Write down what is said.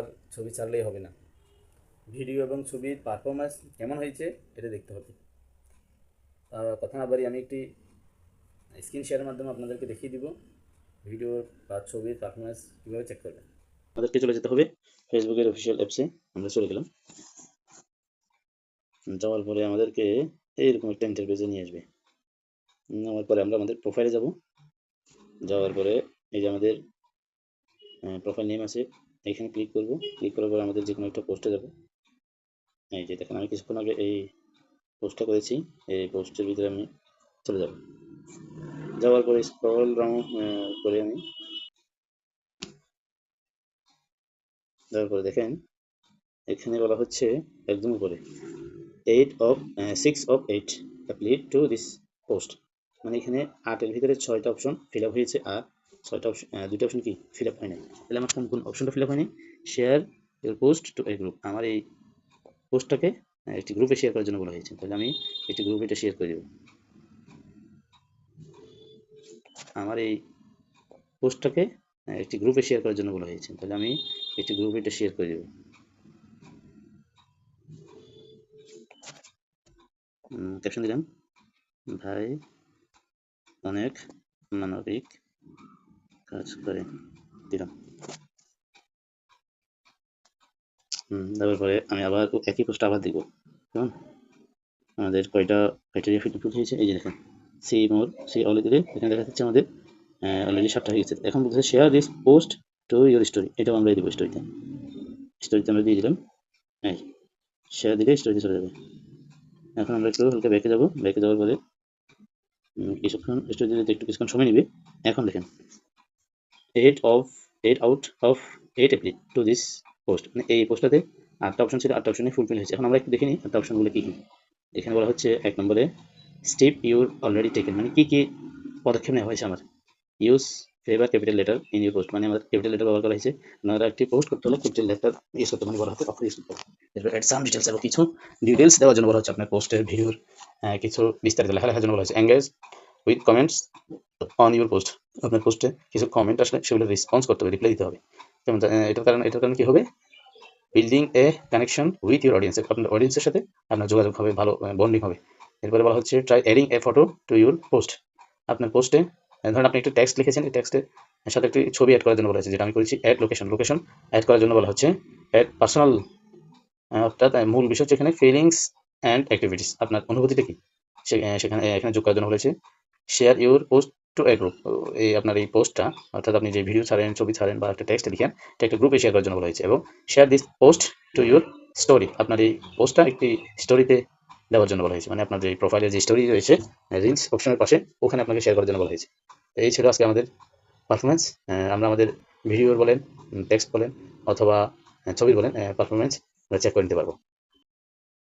আর ছবি ছাড়লেই হবে না। ভিডিও এবং ছবির পারফরমেন্স কেমন হয়েছে, এটা দেখতে হবে। কথা না আমি একটি স্ক্রিন শেয়ারের মাধ্যমে আপনাদেরকে দেখিয়ে দিব। ভিডিওর বা ছবির পারফরমেন্স কীভাবে চেক করবেন। আমাদেরকে চলে যেতে হবে ফেসবুকের অফিসিয়াল অ্যাপসে আমরা চলে গেলাম। যাওয়ার পরে আমাদেরকে এইরকম একটা ইন্টারভিউতে নিয়ে আসবে। নেওয়ার পরে আমরা আমাদের প্রোফাইলে যাব। যাওয়ার পরে এই যে আমাদের প্রোফাইল নেম আছে। এখানে ক্লিক করব। ক্লিক করার পরে আমাদের যে কোনো একটা পোস্টে যাব। এই যে দেখেন, আমি কিছুক্ষণ আগে এই পোস্টটা করেছি। এই পোস্টের ভিতরে আমি চলে যাব। যাওয়ার পরে স্ক্রল ডাউন করে আমি যাওয়ার পরে দেখেন, এখানে বলা হচ্ছে একদম উপরে। Eight of six of eight applied to this post মানে এখানে আটের ভিতরে ছয়টা অপশন ফিল আপ হয়েছে আর ছয়টা অপশন দুটো অপশন কি ফিল আপ হয় নাই? তাহলে আমার কোন কোন অপশনটা ফিল আপ হয়নি? Share your post to a group আমার এই পোস্টটাকে একটি গ্রুপে শেয়ার করার জন্য বলা হয়েছে। তাহলে আমি একটি গ্রুপে এটা শেয়ার করে দেবো। আমার এই পোস্টটাকে একটি গ্রুপে শেয়ার করার জন্য বলা হয়েছে। তাহলে আমি একটি গ্রুপে এটা শেয়ার করে দেবো। ক্যাপশন দিলাম। ভাই, অনেক মানবিক কাজ করে, দিলাম। হুম পরে আমি আবার একই পোস্ট আবার দিব কেমন? আমাদের কয়টা ক্রাইটেরিয়া ফিট ফুট হয়েছে? এই যে দেখেন, সি মোর, সি অলরেডি এখানে দেখা যাচ্ছে আমাদের অলরেডি সাতটা হয়ে গেছে। এখন বলতেছে share this post to your story এটাও আমরা দিব স্টোরিতে স্টোরিতে আমরা দিয়ে দিলাম। এই শেয়ার দিলে স্টোরিতে চলে যাবে। এখন আমরা একটু হালকা ব্যাকে যাব। ব্যাকে যাওয়ার পরে কিছুক্ষণ স্টোরি দিতে একটু কিছুক্ষণ সময় নেবে। এখন দেখেন eight of eight out of eight apply to this post মানে এই পোস্টটাতে আটটা অপশন ছিল, আটটা অপশনে ফুলফিল হয়েছে। এখন আমরা একটু দেখে নিই আটটা অপশনগুলো কী কী। এখানে বলা হচ্ছে এক নম্বরে স্টেপ ইউর অলরেডি টেকেন মানে কী কী পদক্ষেপ নেওয়া হয়েছে আমার? Use favour capital letter in your post মানে আমাদের ক্যাপিটাল লেটার ব্যবহার করা হয়েছে। আপনারা একটি পোস্ট করতে হলে ক্যাপিটাল লেটার ইউজ করতে মানে বলা হচ্ছে তখন ইউজ করতে এরপর অ্যাড সাম ডিটেলস এবং কিছু ডিটেলস দেওয়ার জন্য বলা হচ্ছে আপনার পোস্টের ভিডিওর কিছু বিস্তারিত লেখা লেখার জন্য বলা হচ্ছে engage with comments on your post আপনার পোস্টে কিছু কমেন্ট আসলে সেগুলো রেসপন্স করতে হবে রিপ্লাই দিতে হবে। যেমন এটার কারণে এটার কারণে কি হবে? Building a connection with your audience আপনার অডিয়েন্সের সাথে আপনার যোগাযোগ হবে, ভালো বন্ডিং হবে। এরপরে বলা হচ্ছে try adding a photo to your post আপনার পোস্টে ধরেন আপনি একটু টেক্সট লিখেছেন, এই টেক্সটের সাথে একটি ছবি অ্যাড করার জন্য বলা হয়েছে, যেটা আমি করেছি অ্যাড লোকেশন লোকেশন অ্যাড করার জন্য বলা হচ্ছে অ্যাড পার্সোনাল অর্থাৎ মূল বিষয় হচ্ছে এখানে ফিলিংস অ্যান্ড অ্যাক্টিভিটিস আপনার অনুভূতিটা কি? সেখানে, এখানে যোগ করার জন্য বলেছে share your post to a group এই আপনার এই পোস্টটা অর্থাৎ আপনি যে ভিডিও ছাড়েন, ছবি ছাড়েন বা একটা টেক্সট লিখেন, এটা একটা গ্রুপে শেয়ার করার জন্য বলা হয়েছে এবং share this post to your story আপনার এই পোস্টটা একটি স্টোরিতে দেওয়ার জন্য বলা হয়েছে। মানে আপনার যে প্রোফাইলের যে স্টোরি রয়েছে রিলস অপশনের পাশে, ওখানে আপনাকে শেয়ার করার জন্য বলা হয়েছে। এই ছিল আজকে আমাদের পারফরমেন্স আমরা আমাদের ভিডিওর বলেন টেক্সট বলেন, অথবা ছবির বলেন পারফরমেন্স চেক করে নিতে পারব।